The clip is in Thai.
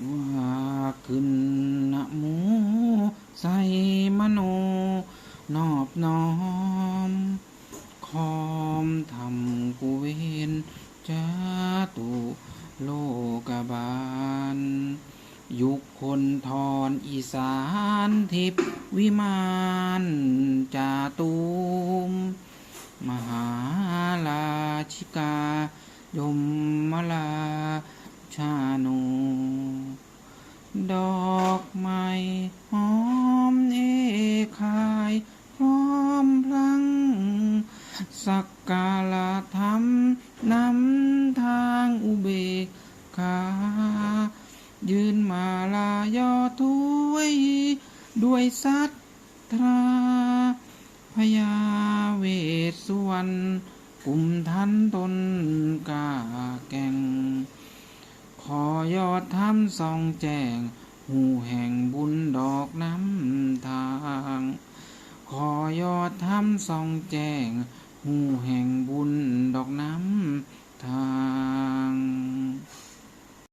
ว่าขึ้นนะโมใส่มโน นอบน้อม คอมทำกุเวนจาตุโลกบาล ยุคคนทอนอีสานทิพวิมานจาตุม มหาราชิกายมมลาชาโน ดอกไม้หอมเอกายพร้อมพลัง สักการะธรรมนำทางอุเบกขายืนมาลายอถ้วยด้วยสัตทธาพญาเวสสวรรณกลุ่มทันตนกาแก่ง ขอยอดทำสองแจง หูแห่งบุญดอกน้ำทาง ขอยอดทำสองแจง หมู่แห่งบุญ